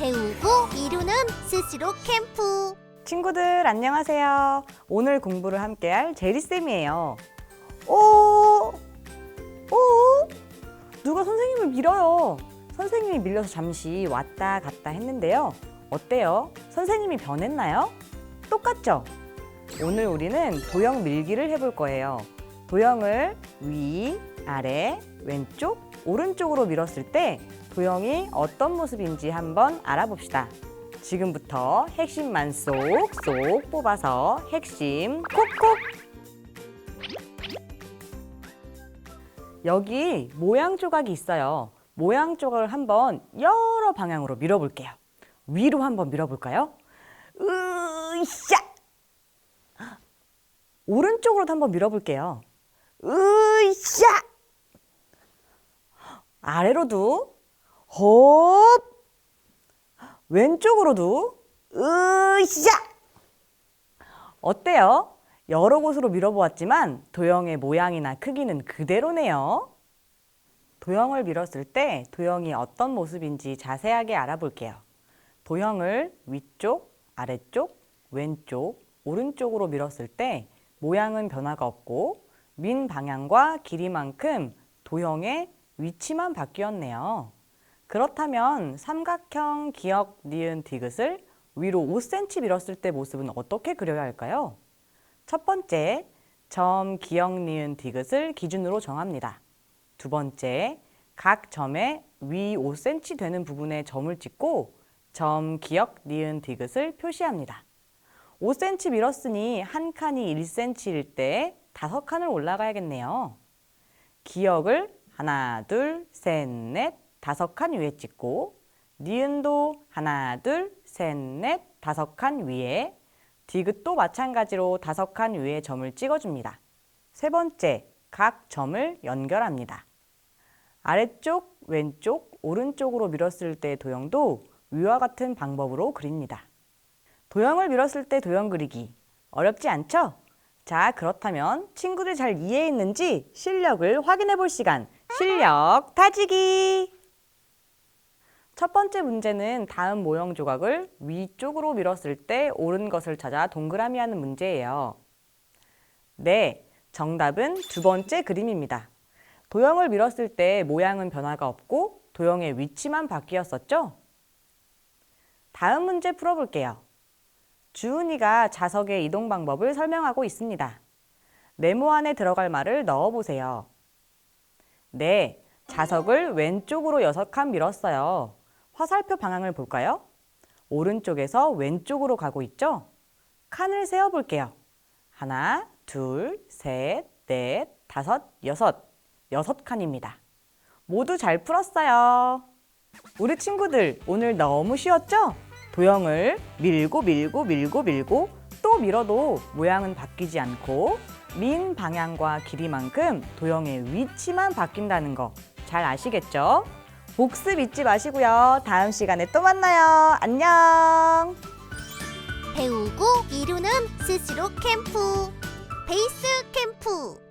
배우고 이루는 스스로 캠프. 친구들 안녕하세요. 오늘 공부를 함께할 제리쌤이에요. 오, 오, 누가 선생님을 밀어요. 선생님이 밀려서 잠시 왔다 갔다 했는데요. 어때요? 선생님이 변했나요? 똑같죠? 오늘 우리는 도형 밀기를 해볼 거예요. 도형을 위, 아래, 왼쪽, 오른쪽으로 밀었을 때 도형이 어떤 모습인지 한번 알아봅시다. 지금부터 핵심만 쏙쏙 뽑아서 핵심 콕콕! 여기 모양 조각이 있어요. 모양 조각을 한번 여러 방향으로 밀어볼게요. 위로 한번 밀어볼까요? 으쌰! 오른쪽으로도 한번 밀어볼게요. 으쌰! 아래로도 홉! 왼쪽으로도 으쌰! 어때요? 여러 곳으로 밀어보았지만 도형의 모양이나 크기는 그대로네요. 도형을 밀었을 때 도형이 어떤 모습인지 자세하게 알아볼게요. 도형을 위쪽, 아래쪽, 왼쪽, 오른쪽으로 밀었을 때 모양은 변화가 없고 민 방향과 길이만큼 도형의 위치만 바뀌었네요. 그렇다면 삼각형 기역 니은 디귿을 위로 5cm 밀었을 때 모습은 어떻게 그려야 할까요? 첫 번째, 점 기역 니은 디귿을 기준으로 정합니다. 두 번째, 각 점에 위 5cm 되는 부분에 점을 찍고 점 기역 니은 디귿을 표시합니다. 5cm 밀었으니 한 칸이 1cm일 때 다섯 칸을 올라가야겠네요. 기역을 하나, 둘, 셋, 넷, 다섯 칸 위에 찍고 니은도 하나, 둘, 셋, 넷, 다섯 칸 위에 디귿도 마찬가지로 다섯 칸 위에 점을 찍어줍니다. 세 번째, 각 점을 연결합니다. 아래쪽, 왼쪽, 오른쪽으로 밀었을 때 도형도 위와 같은 방법으로 그립니다. 도형을 밀었을 때 도형 그리기 어렵지 않죠? 자, 그렇다면 친구들 잘 이해했는지 실력을 확인해 볼 시간. 실력 다지기! 첫 번째 문제는 다음 모형 조각을 위쪽으로 밀었을 때 옳은 것을 찾아 동그라미 하는 문제예요. 네, 정답은 두 번째 그림입니다. 도형을 밀었을 때 모양은 변화가 없고 도형의 위치만 바뀌었었죠? 다음 문제 풀어볼게요. 주은이가 자석의 이동 방법을 설명하고 있습니다. 네모 안에 들어갈 말을 넣어보세요. 네, 자석을 왼쪽으로 여섯 칸 밀었어요. 화살표 방향을 볼까요? 오른쪽에서 왼쪽으로 가고 있죠? 칸을 세어볼게요. 하나, 둘, 셋, 넷, 다섯, 여섯. 여섯 칸입니다. 모두 잘 풀었어요. 우리 친구들 오늘 너무 쉬웠죠? 도형을 밀고 밀고 밀고 밀고 또 밀어도 모양은 바뀌지 않고 민 방향과 길이만큼 도형의 위치만 바뀐다는 거 잘 아시겠죠? 복습 잊지 마시고요. 다음 시간에 또 만나요. 안녕. 배우고 이루는 스스로 캠프. 베이스 캠프.